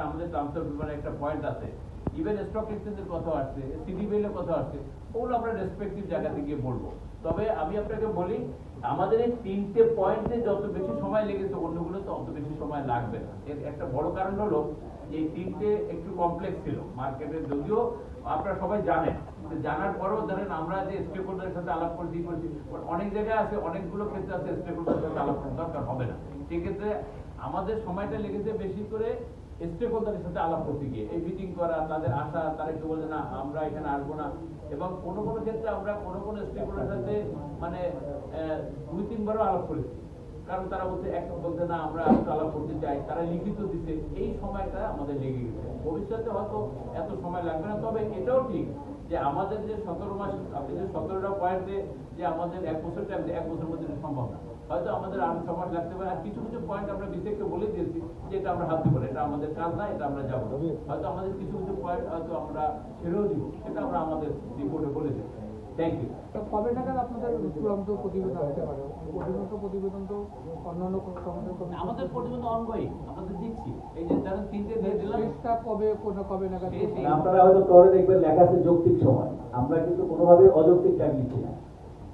যেটা আমাদের ট্রান্সফার পেপারে একটা পয়েন্ট আছে। ইভেন স্টক এক্সচেঞ্জের কথা আসছে সিডিবিএল কথা আসছে ওগুলো আমরা রেসপেক্টিভ জায়গা থেকে বলব। তবে আমি আপনাকে বলি, আমাদের এই তিনটে পয়েন্টে যত বেশি সময় লেগেছে অন্যগুলো তো অত বেশি সময় লাগবে না। এর একটা বড় কারণ হলো, এই তিনটে একটু কমপ্লেক্স ছিল মার্কেটে যদিও আপনারা সবাই জানেন জানার পরেও ধরেন আমরা যে স্টেক হোল্ডারের সাথে আলাপ করছি করছি অনেক জায়গায় আছে, অনেকগুলো ক্ষেত্রে আছে স্টেক হোল্ডারের সাথে আলাপ করার দরকার হবে না। সেক্ষেত্রে আমাদের সময়টা লেগেছে বেশি করে সাথে আলাপ করতে গিয়ে, এই মিটিং করা, তাদের তারা না, আমরা এখানে আসব না। এবং কোনো কোনো ক্ষেত্রে আমরা সাথে মানে দুই তিনবারও আলাপ করেছি। কারণ তারা বলছে, এক বলছে, না, আমরা আলাপ করতে চাই। তারা লিখিত দিতে এই সময়টা আমাদের লেগে গেছে। ভবিষ্যতে হয়তো এত সময় লাগবে না, তবে এটাও ঠিক যে আমাদের যে সতেরো মাস আপনি যে সতেরোটা পয়েন্টে যে আমাদের এক বছর টাইম এক বছরের মধ্যে সম্ভব না। হয়তো আমাদের আরও ছ মাস লাগতে পারে, আর কিছু কিছু পয়েন্ট আমরা বিশেষকে বলে দিয়েছি আমরা হাত দিব না, এটা আমাদের কাজ না এটা আমরা যাব হয়তো আমাদের কিছু কিছু পয়েন্ট হয়তো আমরা ছেড়েও দিব সেটা আমরা আমাদের রিপোর্টে বলে দিই থ্যাংক ইউ কবে নাগাদ আপনাদের চূড়ান্ত প্রতিবেদন আসতে পারে? প্রতিবেদন প্রতিবেদন তো অন্যান্য সমাজের আমাদের প্রতিবেদন অনগোয়িং আমাদের দিচ্ছি এই যে ধরেন তিনটে শেষটা কবে কোন- কবে নাগাদ আপনারা হয়তো পরে দেখবেন লেখা আছে যৌক্তিক সময়। আমরা কিন্তু কোনোভাবে অযৌক্তিক টাইম নিচ্ছি না।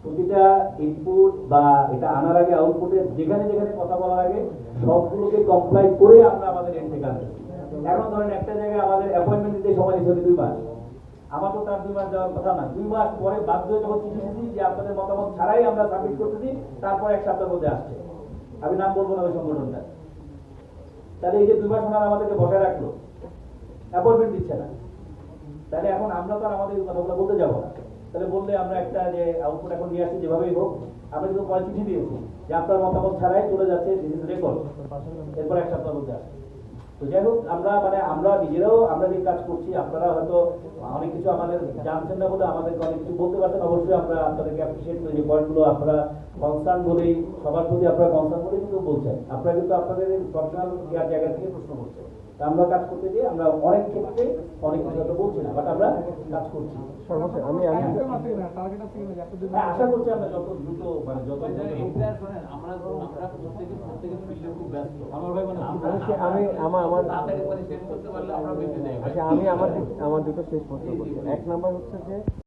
প্রতিটা ইনপুট বা এটা আনার আগে আউটপুটে যেখানে যেখানে কথা বলার আগে সবগুলোকে কমপ্লাই করে আমরা আমাদের এন্ড থেকে এখন ধরেন একটা জায়গায় আমাদের অ্যাপয়েন্টমেন্ট দিতে সময় দিচ্ছে দুই মাস। আমার তো তার দুই মাস যাওয়ার কথা না। দুই মাস পরে বাধ্য যখন চিঠি দিচ্ছি যে আপনাদের মতামত ছাড়াই আমরা সাবমিট করতেছি, তারপর এক সপ্তাহের মধ্যে আসছে। আমি নাম বলব না ওই সংগঠনটা তাহলে এই যে দুই মাস ওনারা আমাদেরকে বসায় রাখল অ্যাপয়েন্টমেন্ট দিচ্ছে না। তাহলে এখন আমরা তো আমাদের কথাগুলো বলতে যাব না। তাহলে বললে আমরা একটা যে আউটপুট এখন নিয়ে আসছি, যেভাবেই হোক, আমরা কিন্তু পরে চিঠি দিয়েছি যে আপনার মতামত ছাড়াই চলে যাচ্ছে দিস ইজ রেকর্ড এরপর এক সপ্তাহ মধ্যে আসছে তো যাই হোক, আমরা মানে আমরা নিজেরাও আমরা যে কাজ করছি, আপনারা হয়তো অনেক কিছু আমাদের জানছেন না বলে আমাদেরকে অনেক কিছু বলতে পারছেন, অবশ্যই আমরা আপনাদেরকে অ্যাপ্রিসিয়েট করি যে পয়েন্টগুলো আপনারা কনসার্ন বলেই, সবার প্রতি আপনারা কনসার্ন বলেই কিন্তু বলছেন আপনারা কিন্তু আপনাদের প্রফেশনাল জায়গা থেকে প্রশ্ন করছেন। আমরা কাজ করতে গিয়ে আমরা অনেক ক্ষেত্রে অনেক হয়তো বলছি না বাট আমরা কাজ করছি। আমি আমি টার্গেট আছে কিনা? টার্গেট আছে কিনা? যে এতদিন হ্যাঁ আশা করছি আমরা যত দ্রুত মানে যত আমরা আমরা প্রত্যেকে প্রত্যেকে ফিল্ডে খুব ব্যস্ত। আমার ভাই মানে আমি- আমি- আমার- আমার- শেষ করতে পারলে আমরা বেঁচে যাই আচ্ছা আমি আমার আমার দুটো শেষ প্রশ্ন করছি। এক নাম্বার হচ্ছে যে